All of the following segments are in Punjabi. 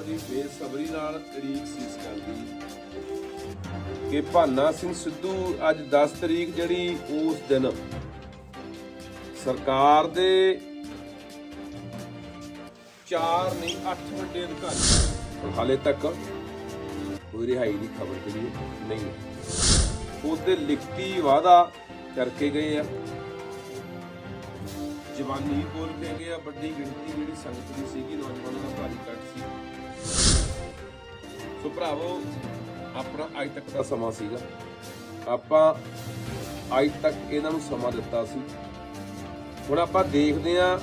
ਬੜੀ ਬੇਸਬਰੀ ਨਾਲ ਤਰੀਕ ਸੀ ਇਸ ਕਿ ਭਾਨਾ ਸਿੰਘ ਸਿੱਧੂ ਅੱਜ 10 ਤਰੀਕ ਜਿਹੜੀ ਉਸ ਦਿਨ ਸਰਕਾਰ ਦੇ ਚਾਰ ਨਹੀਂ 8 ਵੱਡੇ ਅਧਿਕਾਰੀ ਹਾਲੇ ਤੱਕ ਕੋਈ ਰਿਹਾਈ ਦੀ ਖਬਰ ਜਿਹੜੀ ਨਹੀਂ। ਹੈ ਉਹਦੇ ਲਿਖਤੀ ਵਾਅਦਾ ਕਰਕੇ ਗਏ ਆ। ਜਵਾਨੀ ਬੋਲ ਕੇ ਗਏ ਆ, ਵੱਡੀ ਗਿਣਤੀ ਜਿਹੜੀ ਸੰਗਤ ਦੀ ਸੀਗੀ, ਨੌਜਵਾਨਾਂ ਦਾ ਭਾਰੀ ਸੋ ਭਰਾਵੋ ਆਪਣਾ ਅੱਜ ਤੱਕ ਦਾ ਸਮਾਂ ਸੀਗਾ। ਆਪਾਂ ਅੱਜ ਤੱਕ ਇਹਨਾਂ ਨੂੰ ਸਮਾਂ ਦਿੱਤਾ ਸੀ। ਹੁਣ ਆਪਾਂ ਦੇਖਦੇ ਆ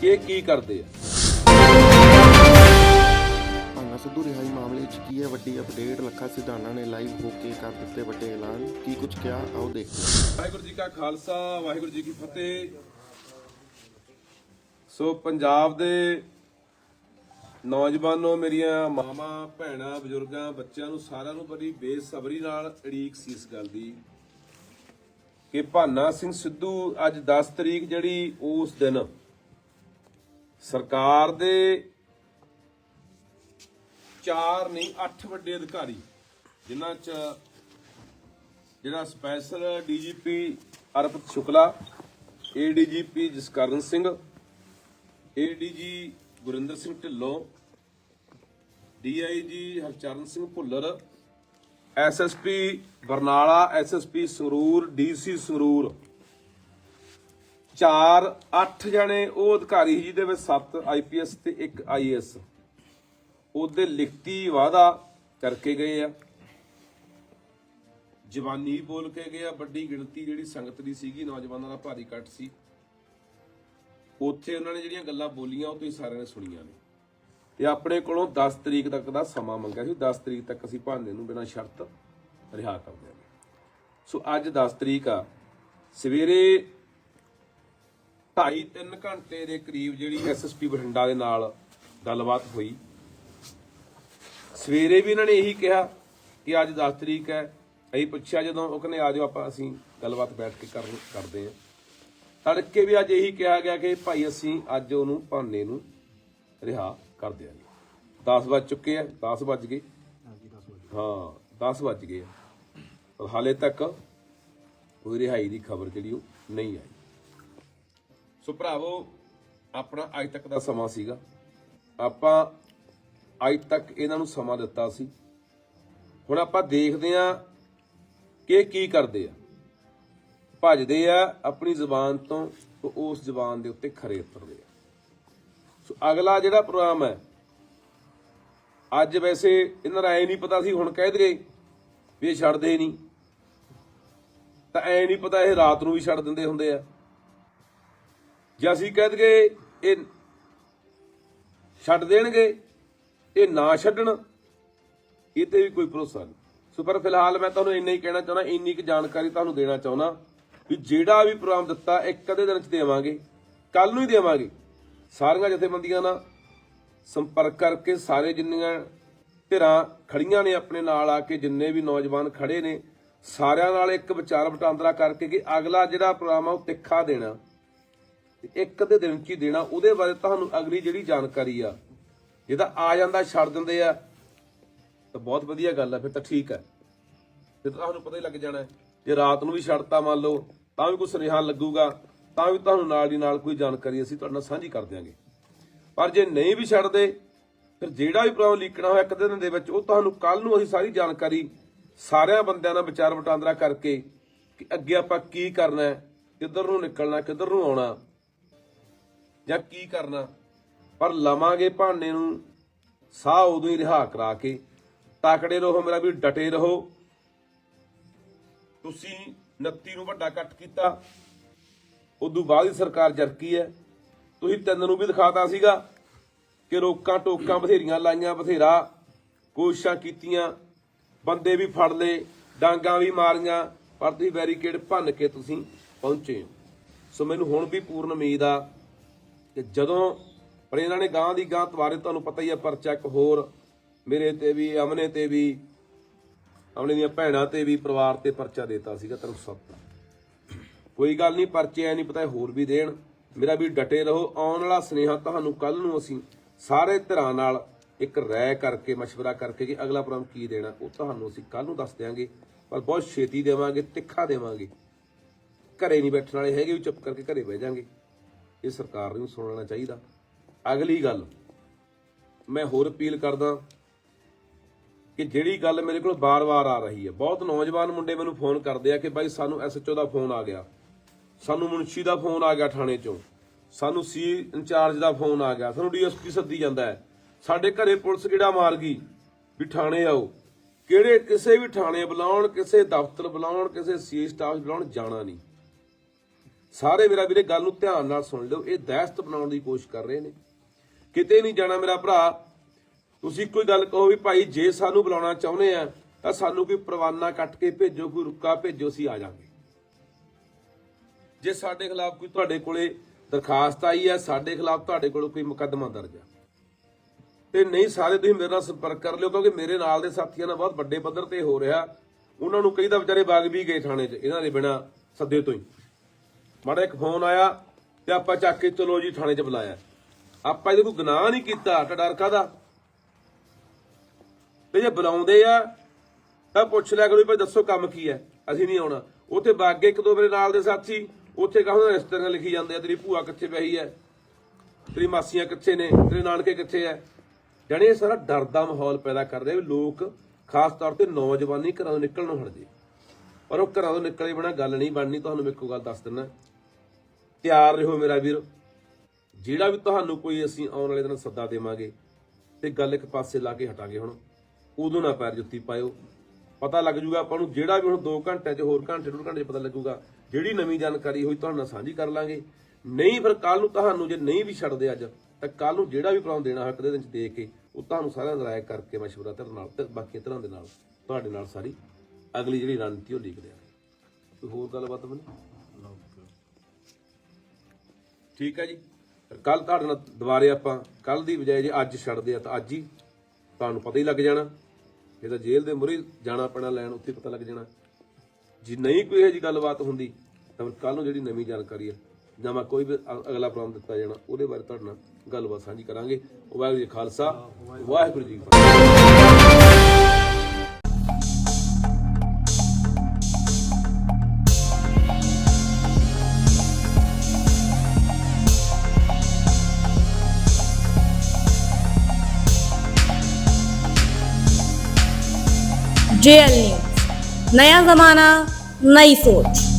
ਕਿ ਇਹ ਕੀ ਕਰਦੇ ਆ। ਭਾਨਾ ਸਿੱਧੂ ਰਿਹਾਈ ਮਾਮਲੇ 'ਚ ਕੀ ਹੈ ਵੱਡੀ ਅਪਡੇਟ ਲੱਖਾ ਸਿਧਾਨਾ ਨੇ ਲਾਈਵ ਹੋ ਕੇ ਕਰ ਦਿੱਤੇ ਵੱਡੇ ਐਲਾਨ। ਕੀ ਕੁਝ ਕਿਹਾ ਆਓ ਦੇਖਦੇ ਵਾਹਿਗੁਰੂ ਜੀ ਕਾ ਖਾਲਸਾ ਵਾਹਿਗੁਰੂ ਜੀ ਕੀ ਫਤਿਹ। ਸੋ ਪੰਜਾਬ ਦੇ ਨੌਜਵਾਨੋ, ਮੇਰੀਆਂ ਮਾਵਾਂ, ਭੈਣਾਂ, ਬਜ਼ੁਰਗਾਂ, ਬੱਚਿਆਂ ਨੂੰ ਸਾਰਿਆਂ ਨੂੰ ਬੜੀ ਬੇਸਬਰੀ ਨਾਲ ਉਡੀਕ ਸੀ ਇਸ ਗੱਲ ਦੀ ਕਿ ਭਾਨਾ ਸਿੰਘ ਸਿੱਧੂ ਅੱਜ 10 ਤਰੀਕ ਜਿਹੜੀ ਉਸ ਦਿਨ ਸਰਕਾਰ ਦੇ ਚਾਰ ਨਹੀਂ, ਅੱਠ ਵੱਡੇ ਅਧਿਕਾਰੀ, ਜਿਨ੍ਹਾਂ 'ਚ ਜਿਹੜਾ special DGP Arpit Shukla ADGP Jaskaran Singh ADG Gurinder Singh Dhillon, DIG Harcharan Singh Bhullar, SSP Barnala, SSP Sangrur, DC Sangrur. ਚਾਰ 8 ਜਣੇ, ਉਹ ਅਧਿਕਾਰੀ ਸੀ ਜਿਹਦੇ ਵਿੱਚ 7 ਆਈਪੀਐਸ ਤੇ 1 ਆਈਐਸ ਉਹਦੇ ਲਿਖਤੀ ਵਾਅਦਾ ਕਰਕੇ ਗਏ ਆ। ਜਵਾਨੀ ਬੋਲ ਕੇ ਗਏ ਆ, ਵੱਡੀ ਗਿਣਤੀ ਜਿਹੜੀ ਸੰਗਤ ਦੀ ਸੀਗੀ, ਨੌਜਵਾਨਾਂ ਦਾ ਭਾਰੀ ਕੱਟ ਸੀ। ਉੱਥੇ ਉਹਨਾਂ ਨੇ ਜਿਹੜੀਆਂ ਗੱਲਾਂ ਬੋਲੀਆਂ, ਉਹ ਤੁਸੀਂ ਸਾਰਿਆਂ ਨੇ ਸੁਣੀਆਂ ਨੇ। ਤੇ ਆਪਣੇ ਕੋਲੋਂ 10 ਤਰੀਕ ਤੱਕ ਦਾ ਸਮਾਂ ਮੰਗਿਆ ਸੀ। 10 ਤਰੀਕ ਤੱਕ ਅਸੀਂ ਭਾਂਡੇ ਨੂੰ ਬਿਨਾਂ ਸ਼ਰਤ ਰਿਹਾ ਕਰ ਦਿਆਂਗੇ ਸੋ ਅੱਜ 10 ਤਰੀਕ ਆ। ਸਵੇਰੇ 2.5 3 ਘੰਟੇ ਦੇ ਕਰੀਬ ਜਿਹੜੀ ਐਸਐਸਪੀ ਬਠਿੰਡਾ ਦੇ ਨਾਲ ਗੱਲਬਾਤ ਹੋਈ। ਸਵੇਰੇ ਵੀ ਇਹਨਾਂ ਨੇ ਇਹੀ ਕਿਹਾ ਕਿ ਅੱਜ 10 ਤਰੀਕ ਹੈ। ਅਸੀਂ ਪੁੱਛਿਆ ਜਦੋਂ, ਉਹ ਕਹਿੰਦੇ ਆ ਜਾਓ ਆਪਾਂ, ਅਸੀਂ ਗੱਲਬਾਤ ਬੈਠ ਕੇ ਕਰ ਕਰਦੇ ਹਾਂ। ਤੜਕੇ ਵੀ ਅੱਜ ਇਹੀ ਕਿਹਾ ਗਿਆ ਕਿ ਭਾਈ ਅਸੀਂ ਅੱਜ ਉਹਨੂੰ ਭਾਨੇ ਨੂੰ ਰਿਹਾ ਕਰ ਦਿਆਂਗੇ। 10 ਵੱਜ ਚੁੱਕੇ ਆ 10 ਵੱਜ ਗਏ। ਹਾਂ 10 ਵੱਜ ਗਏ। ਪਰ ਹਾਲੇ ਤੱਕ ਕੋਈ ਰਿਹਾਈ ਦੀ ਖਬਰ ਜਿਹੜੀ ਉਹ ਨਹੀਂ ਆਈ। ਸੋ ਭਰਾਵੋ ਆਪਣਾ ਅੱਜ ਤੱਕ ਦਾ ਸਮਾਂ ਸੀਗਾ। ਆਪਾਂ ਅੱਜ ਤੱਕ ਇਹਨਾਂ ਨੂੰ ਸਮਾਂ ਦਿੱਤਾ ਸੀ। ਹੁਣ ਆਪਾਂ ਦੇਖਦੇ ਆ ਕਿ ਕੀ ਕਰਦੇ ਆ। ਭੱਜਦੇ ਆ ਆਪਣੀ ਜ਼ੁਬਾਨ ਤੋਂ ਉਸ ਜ਼ੁਬਾਨ ਦੇ ਉੱਤੇ ਖਰੇ ਉਤਰਦੇ ਆ। ਸੋ ਅਗਲਾ ਜਿਹੜਾ ਪ੍ਰੋਗਰਾਮ ਹੈ, ਅੱਜ ਵੈਸੇ ਇਹਨਾਂ ਦਾ ਐ ਨਹੀਂ ਪਤਾ ਸੀ ਹੁਣ ਕਹਿ ਦਗੇ ਵੀ ਇਹ ਛੱਡਦੇ ਨਹੀਂ। ਤਾਂ ਐ ਨਹੀਂ ਪਤਾ ਇਹ ਰਾਤ ਨੂੰ ਵੀ ਛੱਡ ਦਿੰਦੇ ਹੁੰਦੇ ਆ। ਜੇ ਅਸੀਂ ਕਹਿ ਦਗੇ ਇਹ ਛੱਡ ਦੇਣਗੇ, ਇਹ ਨਾ ਛੱਡਣ, ਇਹ ਤੇ ਵੀ ਕੋਈ ਭਰੋਸਾ ਨਹੀਂ। ਸੋ ਪਰ ਫਿਲਹਾਲ ਮੈਂ ਤੁਹਾਨੂੰ ਇੰਨਾ ਹੀ ਕਹਿਣਾ ਚਾਹੁੰਦਾ, ਇੰਨੀ ਕੁ ਜਾਣਕਾਰੀ ਤੁਹਾਨੂੰ ਦੇਣਾ ਚਾਹੁੰਦਾ। ਵੀ ਜਿਹੜਾ ਵੀ ਪ੍ਰੋਗਰਾਮ ਦਿੱਤਾ ਇੱਕ ਅੱਧੇ ਦਿਨ ਚ ਦੇਵਾਂਗੇ ਕੱਲ ਨੂੰ ਹੀ ਦੇਵਾਂਗੇ। ਸਾਰੀਆਂ ਜਥੇਬੰਦੀਆਂ ਨਾਲ ਸੰਪਰਕ ਕਰਕੇ ਸਾਰੇ ਜਿੰਨੀਆਂ ਧਿਰਾਂ ਖੜੀਆਂ ਨੇ ਆਪਣੇ ਨਾਲ ਆ ਕੇ, ਜਿੰਨੇ ਵੀ ਨੌਜਵਾਨ ਖੜੇ ਨੇ, ਸਾਰਿਆਂ ਨਾਲ ਇੱਕ ਵਿਚਾਰ ਵਟਾਂਦਰਾ ਕਰਕੇ ਕਿ ਅਗਲਾ ਜਿਹੜਾ ਪ੍ਰੋਗਰਾਮ ਆ, ਉਹ ਤਿੱਖਾ ਦੇਣਾ। ਇੱਕ ਦੇ ਦਿਨ ਚ ਹੀ ਦੇਣਾ, ਉਹਦੇ ਬਾਰੇ ਤੁਹਾਨੂੰ ਅਗਲੀ ਜਿਹੜੀ ਜਾਣਕਾਰੀ ਆ, ਜਿਹਦਾ ਆ ਜਾਂਦਾ, ਛੱਡ ਦਿੰਦੇ ਆ, ਤਾਂ ਬਹੁਤ ਵਧੀਆ ਗੱਲ ਆ, ਫਿਰ ਤਾਂ ਠੀਕ ਹੈ ਫਿਰ ਤੁਹਾਨੂੰ ਪਤਾ ਹੀ ਲੱਗ ਜਾਣਾ। ਹੈ। ਜੇ ਰਾਤ ਨੂੰ ਵੀ ਛੱਡਤਾ ਮੰਨ ਲਓ, ਤਾਂ ਵੀ ਕੋਈ ਸੁਨੇਹਾ ਲੱਗੂਗਾ, ਤਾਂ ਵੀ ਤੁਹਾਨੂੰ ਨਾਲ ਦੀ ਨਾਲ ਕੋਈ ਜਾਣਕਾਰੀ ਅਸੀਂ ਤੁਹਾਡੇ ਨਾਲ ਸਾਂਝੀ ਕਰ ਦਿਆਂਗੇ। ਪਰ ਜੇ ਨਹੀਂ ਵੀ ਛੱਡਦੇ, ਫਿਰ ਜਿਹੜਾ ਵੀ ਪ੍ਰੋਗਰਾਮ ਲੀਕਣਾ ਹੋਇਆ ਇੱਕ ਦਿਨ ਦੇ ਵਿੱਚ, ਉਹ ਤੁਹਾਨੂੰ ਕੱਲ ਨੂੰ ਅਸੀਂ ਸਾਰੀ ਜਾਣਕਾਰੀ ਸਾਰਿਆਂ ਬੰਦਿਆਂ ਨਾਲ ਵਿਚਾਰ ਵਟਾਂਦਰਾ ਕਰਕੇ ਕਿ ਅੱਗੇ ਆਪਾਂ ਕੀ ਕਰਨਾ ਹੈ, ਕਿੱਧਰ ਨੂੰ ਨਿਕਲਣਾ, ਕਿੱਧਰ ਨੂੰ ਆਉਣਾ, ਜਾਂ ਕੀ ਕਰਨਾ। ਪਰ ਲਵਾਂਗੇ ਭਾਂਡੇ ਨੂੰ, ਸਾਹ ਉਦੋਂ ਹੀ ਰਿਹਾ ਕਰਾ ਕੇ, ਤਾਕੜੇ ਰਹੋ, ਮੇਰਾ ਵੀ ਡਟੇ ਰਹੋ। ਤੁਸੀਂ 29 ਨੂੰ ਵੱਡਾ ਕੱਟ ਕੀਤਾ, ਉਦੋਂ ਬਾਅਦ ਹੀ ਸਰਕਾਰ ਜਰਕੀ ਹੈ ਤੁਸੀਂ ਤਿੰਨ ਨੂੰ ਵੀ ਦਿਖਾਤਾ ਸੀਗਾ ਕਿ ਰੋਕਾਂ ਟੋਕਾਂ ਬਥੇਰੀਆਂ ਲਾਈਆਂ, ਬਥੇਰਾ ਕੋਸ਼ਿਸ਼ਾਂ ਕੀਤੀਆਂ, ਬੰਦੇ ਵੀ ਫੜ ਲਏ, ਡਾਂਗਾ ਵੀ ਮਾਰੀਆਂ, ਪਰ ਤੁਸੀਂ ਬੈਰੀਕੇਡ ਭੰਨ ਕੇ ਤੁਸੀਂ ਪਹੁੰਚੇ ਹੋ। ਸੋ ਮੈਨੂੰ ਹੁਣ ਵੀ ਪੂਰਨ ਉਮੀਦ ਆ ਕਿ ਜਦੋਂ ਪਰ ਇਹਨਾਂ ਨੇ ਗਾਂ ਦੀ ਗਾਂ ਤਵਾਰੇ ਤੁਹਾਨੂੰ ਪਤਾ ਹੀ ਆ, ਪਰਚਾ ਇੱਕ ਹੋਰ ਮੇਰੇ ਤੇ ਵੀ, ਅਮਨੇ ਤੇ ਵੀ ਅਮਨੇ ਦੀਆਂ ਭੈਣਾਂ ਤੇ ਵੀ ਪਰਿਵਾਰ ਤੇ ਪਰਚਾ ਦੇਤਾ ਸੀਗਾ ਤਰਫ ਸਭ ਕੋਈ ਗੱਲ ਨਹੀਂ ਪਰਚੇ ਐ ਨਹੀਂ ਪਤਾ ਇਹ ਹੋਰ ਵੀ ਦੇਣ ਮੇਰਾ ਵੀ ਡਟੇ ਰਹੋ ਆਉਣ ਵਾਲਾ ਸਨੇਹਾ ਤੁਹਾਨੂੰ ਕੱਲ ਨੂੰ ਅਸੀਂ ਸਾਰੇ ਧਿਰਾਂ ਨਾਲ ਇੱਕ ਰਾਏ ਕਰਕੇ مشورہ ਕਰਕੇ ਕਿ ਅਗਲਾ ਪ੍ਰੋਗਰਾਮ ਕੀ ਦੇਣਾ ਉਹ ਤੁਹਾਨੂੰ ਅਸੀਂ ਕੱਲ ਨੂੰ ਦੱਸ ਦਿਆਂਗੇ ਪਰ ਬਹੁਤ ਛੇਤੀ ਦੇਵਾਂਗੇ ਤਿੱਖਾ ਦੇਵਾਂਗੇ ਘਰੇ ਨਹੀਂ ਬੈਠਣ ਵਾਲੇ ਹੈਗੇ ਵੀ ਚੁੱਪ ਕਰਕੇ ਘਰੇ ਬਹਿ ਜਾਾਂਗੇ ਇਹ ਸਰਕਾਰ ਨੂੰ ਸੁਣਨਾ ਚਾਹੀਦਾ ਅਗਲੀ ਗੱਲ ਮੈਂ ਹੋਰ ਅਪੀਲ ਕਰਦਾ ਕਿ ਜਿਹੜੀ ਗੱਲ ਮੇਰੇ ਕੋਲ ਬਾਰ-ਬਾਰ ਆ ਰਹੀ ਹੈ। ਬਹੁਤ ਨੌਜਵਾਨ ਮੁੰਡੇ ਮੈਨੂੰ ਫੋਨ ਕਰਦੇ ਆ ਕਿ ਬਾਈ ਸਾਨੂੰ ਐਸਐਚਓ ਦਾ ਫੋਨ ਆ ਗਿਆ। ਸਾਨੂੰ ਮੁਨਸ਼ੀ ਦਾ ਫੋਨ ਆ ਗਿਆ ਥਾਣੇ ਚੋਂ। ਸਾਨੂੰ ਸੀ ਇੰਚਾਰਜ ਦਾ ਫੋਨ ਆ ਗਿਆ। ਸਾਨੂੰ ਡੀਐਸਪੀ ਸੱਦੀ ਜਾਂਦਾ ਹੈ। ਸਾਡੇ ਘਰੇ ਪੁਲਿਸ ਕਿਹੜਾ ਮਾਰ ਗਈ ਵੀ ਥਾਣੇ ਆਓ। ਕਿਹੜੇ ਕਿਸੇ ਵੀ ਥਾਣੇ ਬੁਲਾਉਣ, ਕਿਸੇ ਦਫ਼ਤਰ ਬੁਲਾਉਣ, ਕਿਸੇ ਸੀ ਸਟਾਫ ਬੁਲਾਉਣ ਜਾਣਾ ਨਹੀਂ। ਸਾਰੇ ਮੇਰਾ ਵੀਰੇ ਗੱਲ ਨੂੰ ਧਿਆਨ ਨਾਲ ਸੁਣ ਲਿਓ। ਇਹ ਦਹਿਸ਼ਤ ਬਣਾਉਣ ਦੀ ਕੋਸ਼ਿਸ਼ ਕਰ ਰਹੇ ਨੇ। ਕਿਤੇ ਨਹੀਂ ਜਾਣਾ ਮੇਰਾ ਭਰਾ। ਤੁਸੀਂ ਕੋਈ ਗੱਲ ਕਹੋ ਵੀ ਭਾਈ ਜੇ ਸਾਨੂੰ ਬੁਲਾਉਣਾ ਚਾਹੁੰਦੇ ਆ, ਤਾਂ ਸਾਨੂੰ ਕੋਈ ਪ੍ਰਵਾਨਾ ਕੱਟ ਕੇ ਭੇਜੋ, ਕੋਈ ਰੁੱਕਾ ਭੇਜੋ, ਅਸੀਂ ਆ ਜਾਾਂਗੇ ਜੇ ਸਾਡੇ ਖਿਲਾਫ ਕੋਈ ਤੁਹਾਡੇ ਕੋਲੇ ਦਰਖਾਸਤ ਆਈ ਹੈ ਸਾਡੇ ਖਿਲਾਫ ਤੁਹਾਡੇ ਕੋਲ ਕੋਈ ਮੁਕੱਦਮਾ ਦਰਜ ਹੈ ਤੇ ਨਹੀਂ ਸਾਰੇ ਤੁਸੀਂ ਮੇਰੇ ਨਾਲ ਸੰਪਰਕ ਕਰ ਲਿਓ, ਕਿਉਂਕਿ ਮੇਰੇ ਨਾਲ ਦੇ ਸਾਥੀਆਂ ਨਾਲ ਬਹੁਤ ਵੱਡੇ ਪੱਧਰ ਤੇ ਹੋ ਰਿਹਾ। ਉਹਨਾਂ ਨੂੰ ਕਈ ਤਾਂ ਵਿਚਾਰੇ ਬਾਗ ਵੀ ਗਏ ਥਾਣੇ 'ਚ, ਇਹਨਾਂ ਦੇ ਬਿਨਾ ਸੱਦੇ ਤੋਂ ਹੀ। ਮਾੜਾ ਇੱਕ ਫੋਨ ਆਇਆ ਤੇ ਆਪਾਂ ਚੱਕ ਕੇ ਚਲੋ ਜੀ ਥਾਣੇ 'ਚ ਬੁਲਾਇਆ। ਆਪਾਂ ਇਹਦੇ ਕੋਈ ਗੁਨਾਹ ਨਹੀਂ ਕੀਤਾ, ਤਾਂ ਡਰ ਕਾਦਾ ਤੇ ਜੇ ਬੁਲਾਉਂਦੇ ਆ, ਤਾਂ ਪੁੱਛ ਲਿਆ ਕਰੋ ਵੀ ਦੱਸੋ ਕੰਮ ਕੀ ਹੈ। ਅਸੀਂ ਨਹੀਂ ਆਉਣਾ। ਉੱਥੇ ਬਾਗੇ ਇੱਕ ਦੋ ਮੇਰੇ ਨਾਲ ਦੇ ਸਾਥੀ, ਉੱਥੇ ਕਹਾਂ ਰਿਸ਼ਤੇਦਾਰ ਲਿਖੀ ਜਾਂਦੇ ਆ, ਤੇਰੀ ਭੂਆ ਕਿੱਥੇ ਪਈ ਹੈ? ਤੇਰੀ ਮਾਸੀਆਂ ਕਿੱਥੇ ਨੇ? ਤੇਰੇ ਨਾਨਕੇ ਕਿੱਥੇ ਹੈ? ਜਾਣੀ ਇਹ ਸਾਰਾ ਡਰ ਦਾ ਮਾਹੌਲ ਪੈਦਾ ਕਰਦੇ ਆ ਵੀ ਲੋਕ ਖਾਸ ਤੌਰ ਤੇ ਨੌਜਵਾਨੀ ਘਰਾਂ ਤੋਂ ਨਿਕਲਣੋਂ ਹਟ ਜੇ ਪਰ ਉਹ ਘਰਾਂ ਤੋਂ ਨਿਕਲੇ ਬਿਨਾ ਗੱਲ ਨਹੀਂ ਬਣਨੀ, ਤੁਹਾਨੂੰ ਮੈਂ ਇੱਕੋ ਗੱਲ ਦੱਸ ਦਿੰਦਾ। ਤਿਆਰ ਰਹੋ ਮੇਰਾ ਵੀਰ। ਜਿਹੜਾ ਵੀ ਤੁਹਾਨੂੰ ਕੋਈ ਅਸੀਂ ਆਉਣ ਵਾਲੇ ਦਿਨ ਸੱਦਾ ਦੇਵਾਂਗੇ, ਤੇ ਗੱਲ ਇੱਕ ਪਾਸੇ ਲਾ ਕੇ ਹਟਾਂਗੇ ਹੁਣ। ਉਦੋਂ ਨਾ ਪੈਰ ਜੁੱਤੀ ਪਾਇਓ। ਪਤਾ ਲੱਗ ਜੂਗਾ ਆਪਾਂ ਨੂੰ ਜਿਹੜਾ ਵੀ ਹੁਣ 2 ਘੰਟੇ 'ਚ ਹੋਰ ਘੰਟੇ ਡੂਢ ਘੰਟੇ 'ਚ ਪਤਾ ਲੱਗੂਗਾ ਜਿਹੜੀ ਨਵੀਂ ਜਾਣਕਾਰੀ ਹੋਈ ਤੁਹਾਡੇ ਨਾਲ ਸਾਂਝੀ ਕਰ ਲਾਂਗੇ। ਨਹੀਂ ਫਿਰ ਕੱਲ ਨੂੰ ਤੁਹਾਨੂੰ ਜੇ ਨਹੀਂ ਵੀ ਛੱਡਦੇ ਅੱਜ ਤਾਂ ਕੱਲ ਨੂੰ ਜਿਹੜਾ ਵੀ ਪ੍ਰੋਗਰਾਮ ਦੇਣਾ ਹੈ ਕਦੇ ਦਿਨ 'ਚ ਦੇ ਕੇ ਉਹ ਤੁਹਾਨੂੰ ਸਾਰਿਆਂ ਦਾ ਰਾਏ ਕਰਕੇ ਮਸ਼ਵਰਾ ਧਿਰ ਨਾਲ ਤੇ ਬਾਕੀ ਤਰ੍ਹਾਂ ਦੇ ਨਾਲ ਤੁਹਾਡੇ ਨਾਲ ਸਾਰੀ ਅਗਲੀ ਜਿਹੜੀ ਰਣਨੀਤੀ ਉਹ ਲਿਖ ਦਿਆਂਗੇ ਕੋਈ ਹੋਰ ਗੱਲਬਾਤ ਬਣੀ? ਠੀਕ ਹੈ ਜੀ। ਕੱਲ ਤੁਹਾਡੇ ਨਾਲ ਦੁਬਾਰੇ ਆਪਾਂ ਕੱਲ ਦੀ ਬਜਾਏ ਜੇ ਅੱਜ ਛੱਡਦੇ ਆ ਤਾਂ ਅੱਜ ਹੀ ਤੁਹਾਨੂੰ ਪਤਾ ਹੀ ਲੱਗ ਜਾਣਾ। ਇਹ ਤਾਂ ਜੇਲ੍ਹ ਦੇ ਮੁਰੀ ਜਾਣਾ ਪੈਣਾ, ਲੈਣ ਉੱਥੇ ਪਤਾ ਲੱਗ ਜਾਣਾ। ਜੇ ਨਹੀਂ ਕੋਈ ਇਹੋ ਜੀ ਗੱਲਬਾਤ ਹੁੰਦੀ, ਤਾਂ ਕੱਲ ਨੂੰ ਜਿਹੜੀ ਨਵੀਂ ਜਾਣਕਾਰੀ ਹੈ ਜਾਂ ਮੈਂ ਕੋਈ ਵੀ ਅ- ਅਗਲਾ ਪ੍ਰੋਗਰਾਮ ਦਿੱਤਾ ਜਾਣਾ, ਉਹਦੇ ਬਾਰੇ ਤੁਹਾਡੇ ਨਾਲ ਗੱਲਬਾਤ ਸਾਂਝੀ ਕਰਾਂਗੇ। ਵਾਹਿਗੁਰੂ ਜੀ ਕਾ ਖਾਲਸਾ, ਵਾਹਿਗੁਰੂ ਜੀ ਕੀ ਫਤਿਹ। જેએલ ન્યૂઝ નયા જમાના નઈ સોચ